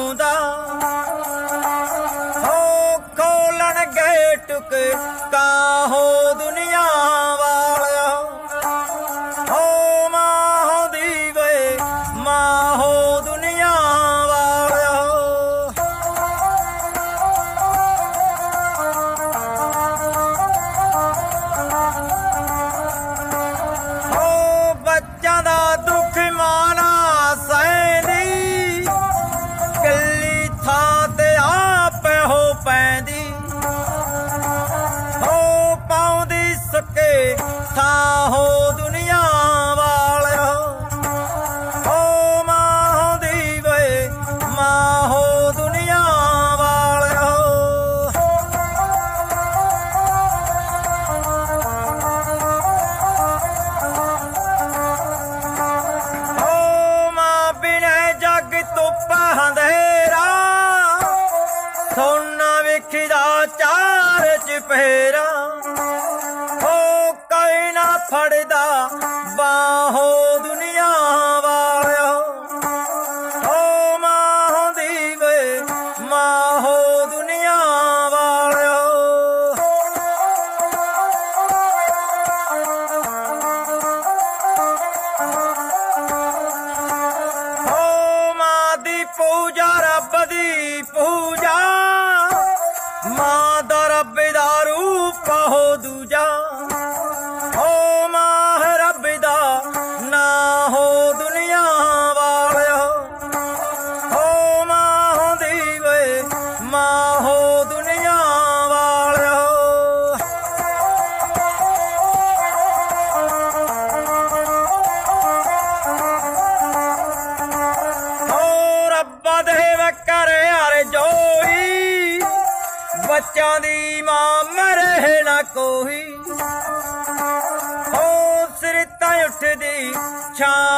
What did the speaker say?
ਕੋਈ ਚੁੱਪ ਨ ਕਰਾਉਂਦਾ ਹੋ ਖੋਲਣ ਗਏ ਟੁਕ ਕਾਹੋ ਦੁਨੀਆ ਸਕੇ ਹੋ ਦੁਨੀਆ ਵਾਲਿਓ ਓ ਮਾਂ ਦੀ ਵੇ, ਮਾਂ ਹੋ ਦੁਨੀਆ ਵਾਲਿਓ ਓ ਮਾਂ ਬਿਨੇ ਜਗ ਧੁੱਪ ਹੰਧੇਰਾ ਸੋਨਾ ਵੇਖੀਦਾ ਚਾਰ ਚਪੇਰਾ ਓ ਫੜਦਾ ਬਾਹੋ ਦੁਨੀਆ ਵਾਲਿਓ ਓ ਮਾਂ ਦੀ ਵੇ ਮਾਂ ਹੋ ਦੁਨੀਆ ਵਾਲਿਓ ਓ ਮਾਂ ਦੀ ਪੂਜਾ ਰੱਬ ਦੀ ਪੂਜਾ, ਮਾਂ ਦਾ ਰੱਬ ਦਾ ਰੂਪ ਹੋ ਦੂਜਾ ਕਰ ਹਰ ਜੋਈ। ਬੱਚਾਂ ਦੀ ਮਾਂ ਮਰੇ ਨਾ ਕੋਈ। ਓ ਸਿਰ ਤਾਂ ਉੱਠਦੀ ਛਾਂ